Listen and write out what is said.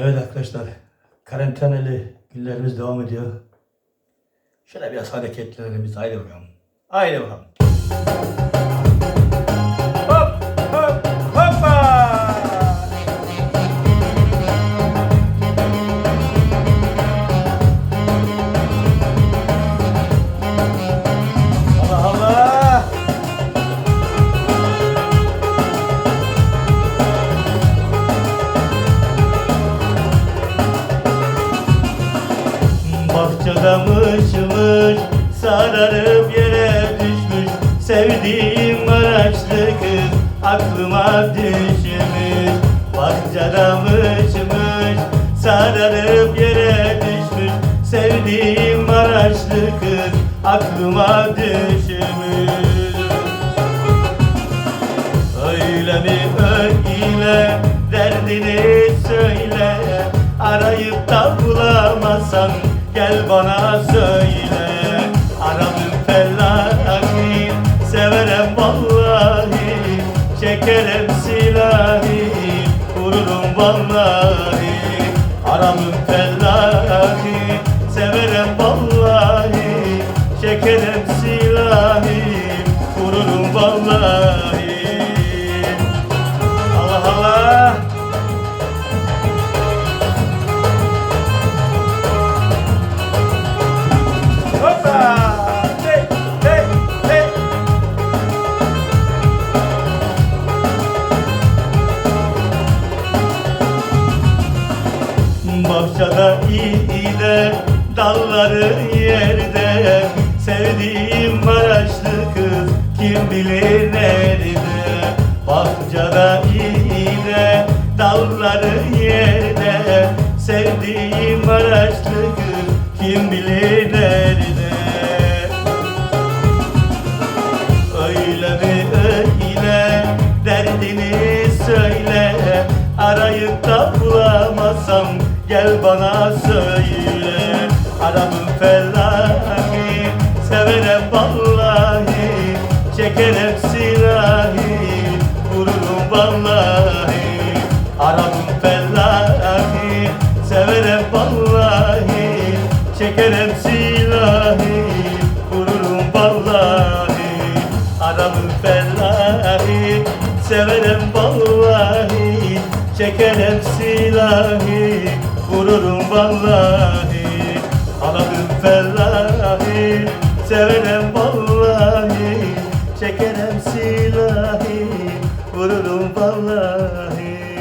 Evet arkadaşlar, karantinali günlerimiz devam ediyor. Şöyle biraz hareketlerimiz, haydi bakalım. Haydi bakalım. Bahçede mışmış sararıp yere düşmüş. Sevdiğim Maraşlı kız aklıma düşmüş. Mışmış sararıp yere düşmüş. Sevdiğim Maraşlı kız aklıma düşmüş. Öyle mi öyle derdini söyle. Arayıp da bulamazsan gel bana söyle Aramın felahi severem vallahi Çekerim silahi vururum vallahi Aramın felahi severem vallahi Bahçede iyi de dalları yerde. Sevdiğim Maraşlı kız kim bilir nerede? Bahçede iyi de dalları yerde. Sevdiğim Maraşlı kız kim bilir nerede bana söyle Aramın felahi severem vallahi Çekerem silahi vururum vallahi. Aramın felahi severem vallahi Çekerem silahi vururum vallahi. Aramın felahi severem vallahi Çekerem silahi vururum vallahi Aramın felahi severem vallahi Çekerem silahi vururum vallahi